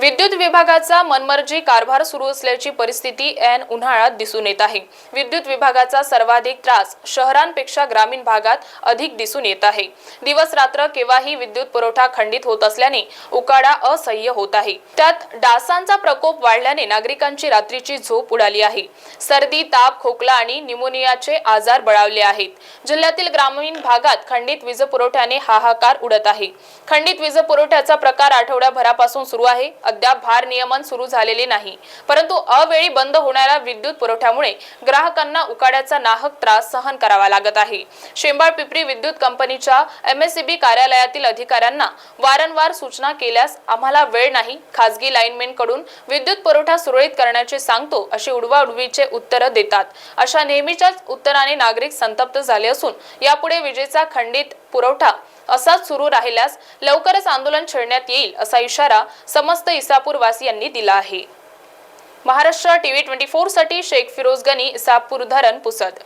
विद्युत विभागाचा मनमर्जी कारभार सुरू असल्याची परिस्थिती ऐन उन्हाळ्यात दिसून येत आहे. विद्युत विभागाचा सर्वाधिक त्रास शहरांपेक्षा ग्रामीण भागात अधिक दिसून येत आहे. दिवस रात्र केव्हाही विद्युत पुरवठा खंडित होत असल्याने उकाडा असह्य होत आहे. त्यात डासांचा प्रकोप वाढल्याने नागरिकांची रात्रीची झोप उडाली आहे. सर्दी ताप खोकला आणि निमोनियाचे आजार बळावले आहेत. जिल्ह्यातील ग्रामीण भागात खंडित वीज पुरवठ्याने हाहाकार उडत आहे. खंडित वीज पुरवठ्याचा प्रकार आठवड्याभरापासून सुरू आहे. अद्याप भार नियमन सुरू झालेले नाही. परंतु अवेळी बंद होणाऱ्या विद्युत पुरवठ्यामुळे ग्राहकांना उकाड्याचा नाहक त्रास सहन करावा लागत आहे. शेंबाळ पिपरी विद्युत कंपनीच्या एमएससीबी कार्यालयातील अधिकाऱ्यांना वारंवार सूचना केल्यास आम्हाला वेळ नाही. खासगी लाईनमॅनकडून विद्युत पुरवठा सुरळीत करण्याचे सांगतो अशी उडवाउडवीचे उत्तर देतात. अशा नेहमीच्याच उत्तराने नागरिक संतप्त झाले असून यापुढे विजेचा खंडित पुरवठा असाच सुरू राहिल्यास लवकरच आंदोलन छेडण्यात येईल असा इशारा समस्त इसापूरवासियांनी दिला आहे. महाराष्ट्र टीव्ही ट्वेंटी फोरसाठी शेख फिरोज गनी इसापूर धरण पुसद